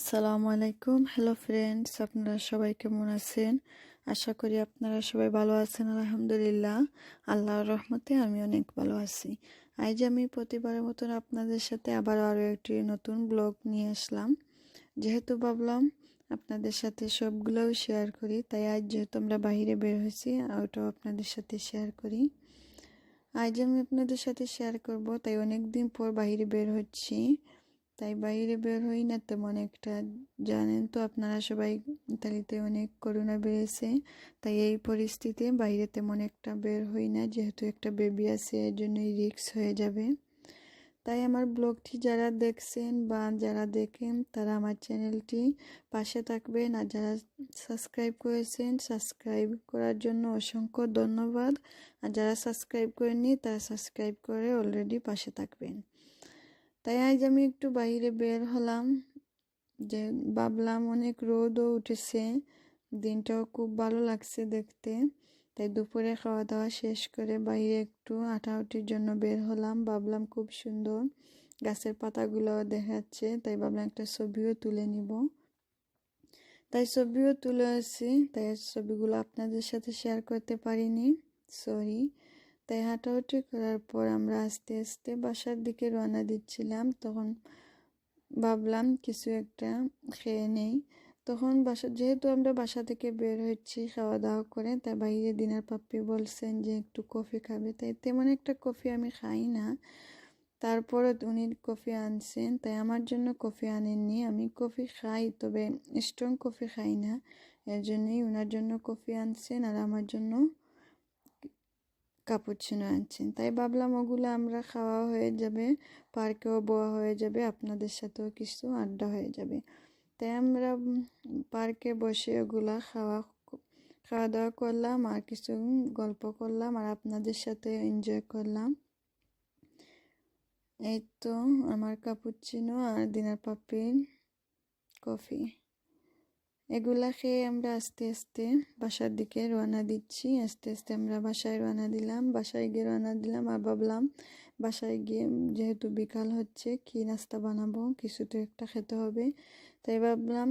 আসসালামু আলাইকুম। Hello friends আপনারা সবাই কেমন আছেন? আশা করি আপনারা সবাই ভালো আছেন, আলহামদুলিল্লাহ। আল্লাহর রহমতে আমি অনেক ভালো আছি। আজ আমি প্রতিবারের মতন আপনাদের সাথে আবার আরও একটি নতুন ব্লগ নিয়ে আসলাম। যেহেতু ভাবলাম আপনাদের সাথে সবগুলোও শেয়ার করি, তাই আজ যেহেতু আমরা বাহিরে বের হয়েছি, ওটাও আপনাদের সাথে শেয়ার করি। আজ আমি আপনাদের সাথে শেয়ার করব, তাই অনেক দিন পর বাহিরে বের হচ্ছি। তাই বাইরে বের হই না তেমন একটা। জানেন তো আপনারা সবাই, ইতালিতে অনেক করোনা বেড়েছে, তাই এই পরিস্থিতিতে বাইরে তেমন একটা বের হই না, যেহেতু একটা বেবি আছে এর জন্যই রিক্স হয়ে যাবে। তাই আমার ব্লগটি যারা দেখছেন বা যারা দেখেন, তারা আমার চ্যানেলটি পাশে থাকবেন। আর যারা সাবস্ক্রাইব করেছেন সাবস্ক্রাইব করার জন্য অসংখ্য ধন্যবাদ। আর যারা সাবস্ক্রাইব করেননি, তারা সাবস্ক্রাইব করে অলরেডি পাশে থাকবেন। তাই আজ আমি একটু বাইরে বের হলাম। যে ভাবলাম অনেক রোদও উঠেছে, দিনটাও খুব ভালো লাগছে দেখতে। তাই দুপুরে খাওয়া দাওয়া শেষ করে বাইরে একটু আটাউটির জন্য বের হলাম। ভাবলাম খুব সুন্দর গাছের পাতাগুলো দেখাচ্ছে, তাই ভাবলাম একটা ছবিও তুলে নিব। তাই ছবিও তুলে আসি তাই ছবিগুলো আপনাদের সাথে শেয়ার করতে পারিনি সরি তাই হাঁটাহাঁটি করার পর আমরা আস্তে আস্তে বাসার দিকে রওনা দিচ্ছিলাম। তখন ভাবলাম কিছু একটা খেয়ে নেই। তখন বাসা, যেহেতু আমরা বাসা থেকে বের হচ্ছি খাওয়া দাওয়া করে তাই বাইরে দিনার পাপ্পি বলছেন যে একটু কফি খাবে। তাই তেমন একটা কফি আমি খাই না। তারপর উনি কফি আনছেন। তাই আমার জন্য কফি আনেননি। আমি কফি খাই, তবে স্ট্রং কফি খাই না। এর জন্যই ওনার জন্য কফি আনছেন আর আমার জন্য কাপুচিনো আনছেন। তাই ভাবলাম ওগুলো আমরা খাওয়া হয়ে যাবে, পার্কেও বোয়া হয়ে যাবে, আপনাদের সাথেও কিছু আড্ডা হয়ে যাবে। তাই আমরা পার্কে বসে ওগুলা খাওয়া খাওয়া দাওয়া করলাম, আর কিছু গল্প করলাম, আর আপনাদের সাথে এনজয় করলাম। এই তো, আমার কাপুচিনো আর দিনার পাপির কফি এগুলা খেয়ে আমরা আস্তে আস্তে বাসার দিকে রওনা দিচ্ছি। আস্তে আস্তে আমরা বাসায় রওনা দিলাম, বাসায় গিয়ে রওনা দিলাম আর ভাবলাম বাসায় গিয়ে যেহেতু বিকাল হচ্ছে কি নাস্তা বানাবো, কিছু তো একটা খেতে হবে। তাই ভাবলাম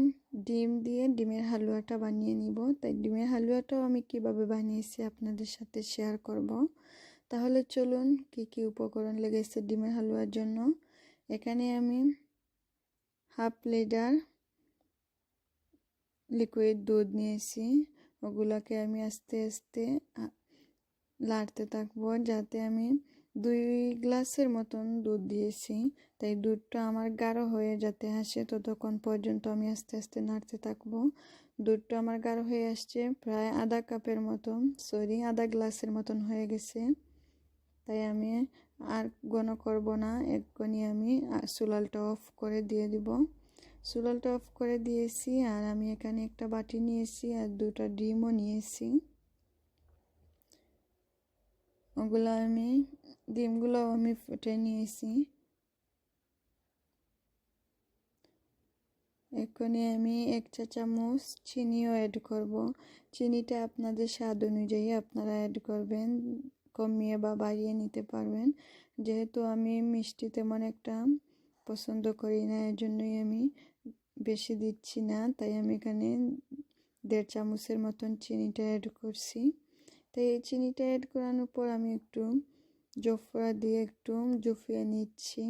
ডিম দিয়ে ডিমের হালুয়াটা বানিয়ে নিব। তাই ডিমের হালুয়াটাও আমি কীভাবে বানিয়েছি আপনাদের সাথে শেয়ার করব। তাহলে চলুন কি কি উপকরণ লেগেছে ডিমের হালুয়ার জন্য। এখানে আমি হাফ লিটার লিকুইড দুধ নিয়েছি। ওগুলোকে আমি আস্তে আস্তে লাড়তে থাকব যাতে আমি দুই গ্লাসের মতন দুধ দিয়েছি। তাই দুধটা আমার গাঢ় হয়ে যাতে আসে ততক্ষণ পর্যন্ত আমি আস্তে আস্তে নাড়তে থাকব। দুধটা আমার গাঢ় হয়ে আসছে প্রায় আধা কাপের মতন, সরি, আধা গ্লাসের মতন হয়ে গেছে। তাই আমি আর ঘন করব না, এক্ষুনি আমি চুলালটা অফ করে দিয়ে দিব। চুলালটা অফ করে দিয়েছি আর আমি এখানে একটা বাটি নিয়েছি আর দুটা ডিমও নিয়েছি। ওগুলো আমি, ডিমগুলো আমি ফুটে নিয়েছি। এক্ষুনি আমি এক চা চামচ চিনিও অ্যাড করব। চিনিটা আপনাদের স্বাদ অনুযায়ী আপনারা অ্যাড করবেন, কমিয়ে বা বাড়িয়ে নিতে পারবেন। যেহেতু আমি মিষ্টি তেমন একটা পছন্দ করি না এর জন্যই আমি বেশি দিচ্ছি না। তাই আমি এখানে দেড় চামচের মতন চিনিটা অ্যাড করছি। তাই এই চিনিটা অ্যাড করানোর পর আমি একটু জফরা দিয়ে একটু জুফিয়ে নিচ্ছি।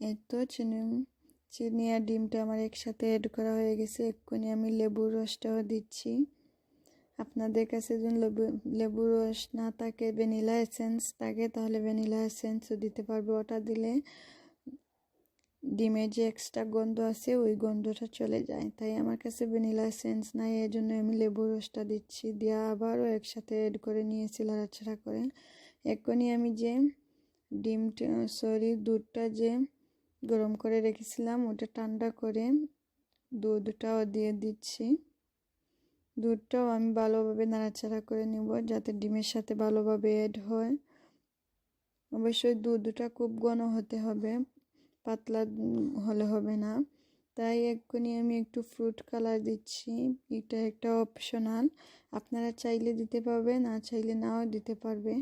এই তো চিনি চিনি আর ডিমটা আমার একসাথে অ্যাড করা হয়ে গেছে। এক্ষুনি আমি লেবুর রসটাও দিচ্ছি। আপনাদের কাছে যদি লেবু লেবু রস না থাকে, ভ্যানিলা এসেন্স থাকে, তাহলে ভ্যানিলা এসেন্সও দিতে পারবে ওটা দিলে। ডিমের যে এক্সট্রা গন্ধ আছে, ওই গন্ধটা চলে যায়। তাই আমার কাছে ভ্যানিলা এসেন্স নাই এই জন্য আমি লেবু রসটা দিচ্ছি। দিয়ে আবারও একসাথে এড করে নিয়েছি, লাড়াছাড়া করে। এক্ষুনি আমি যে ডিমটা সরি দুধটা যে গরম করে রেখেছিলাম, ওটা ঠান্ডা করে দুধটাও দিয়ে দিচ্ছি। দুধটাও আমি ভালোভাবে নাড়াচাড়া করে নেব যাতে ডিমের সাথে ভালোভাবে এড হয়। অবশ্যই দুধটা খুব ঘন হতে হবে, পাতলা হলে হবে না। তাই এক্ষুনি আমি একটু ফ্রুট কালার দিচ্ছি, এটা একটা অপশনাল আপনারা চাইলে দিতে পারবে না চাইলে নাও দিতে পারবে।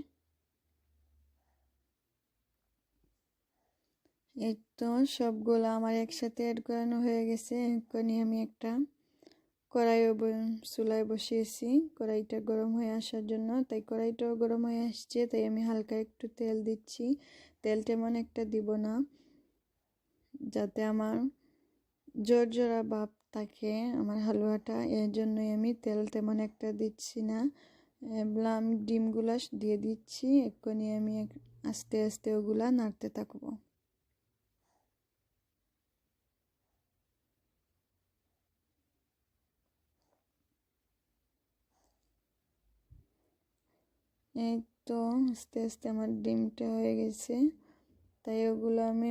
এই তো সবগুলো আমার একসাথে অ্যাড করানো হয়ে গেছে, এক্ষুনি আমি একটা কড়াইও ব- চুলায় বসিয়েছি। কড়াইটা গরম হয়ে আসার জন্য, তাই কড়াইটাও গরম হয়ে আসছে, তাই আমি হালকা একটু তেল দিচ্ছি। তেল তেমন একটা দিব না, যাতে আমার জোর জোড়া ভাব থাকে আমার হালুয়াটা। এর জন্যই আমি তেল তেমন একটা দিচ্ছি না। আমি ডিমগুলা দিয়ে দিচ্ছি, এক্ষুনি আমি আস্তে আস্তে ওগুলা নাড়তে থাকব। এই তো আস্তে আস্তে আমার ডিমটা হয়ে গেছে। তাই ওগুলো আমি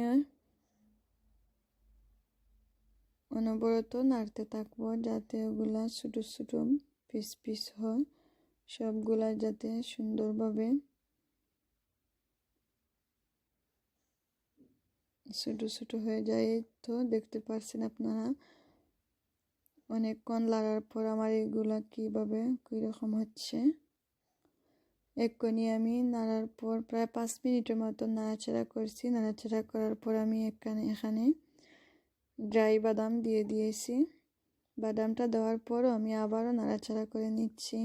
অনবরত নাড়তে থাকব যাতে ওগুলা ছোটো ছোটো পিস পিস হয়। সবগুলা যাতে সুন্দরভাবে ছোটো ছোটো হয়ে যায়। তো দেখতে পারছেন আপনারা অনেকক্ষণ লাড়ার পর আমার এগুলা কীভাবে কীরকম হচ্ছে। এক্ষুনি আমি নাড়ার পর প্রায় পাঁচ মিনিটের মতো নাড়াচাড়া করছি। নাড়াচাড়া করার পর আমি এখানে এখানে ড্রাই বাদাম দিয়ে দিয়েছি। বাদামটা দেওয়ার পরও আমি আবারও নাড়াচাড়া করে নিচ্ছি।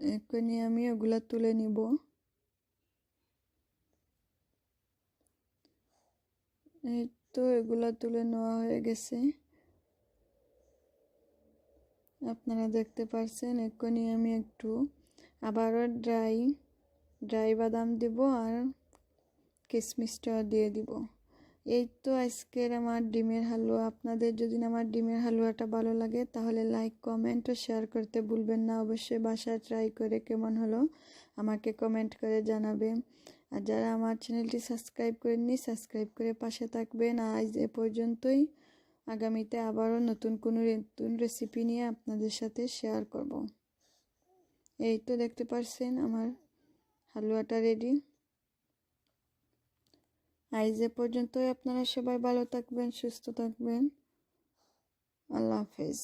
এক্ষুনি আমি ওগুলা তুলে নিব। এই তো এগুলা তুলে নেওয়া হয়ে গেছে। আপনারা দেখতে পারছেন, এক্ষুনি আমি একটু আবারও ড্রাই ড্রাই বাদাম দিব আর কিশমিশটাও দিয়ে দিব। এই তো আজকের আমার ডিমের হালুয়া। আপনাদের যদি আমার ডিমের হালুয়াটা ভালো লাগে, তাহলে লাইক, কমেন্ট ও শেয়ার করতে ভুলবেন না। অবশ্যই বাসায় ট্রাই করে কেমন হলো আমাকে কমেন্ট করে জানাবেন। আর যারা আমার চ্যানেলটি সাবস্ক্রাইব করেননি, সাবস্ক্রাইব করে পাশে থাকবেন। আজ এ পর্যন্তই। আগামীতে আবারও নতুন কোনো নতুন রেসিপি নিয়ে আপনাদের সাথে শেয়ার করব। এই তো দেখতে পারছেন আমার হালুয়াটা রেডি আজ এ পর্যন্তই, আপনারা সবাই ভালো থাকবেন, সুস্থ থাকবেন। আল্লাহ হাফেজ।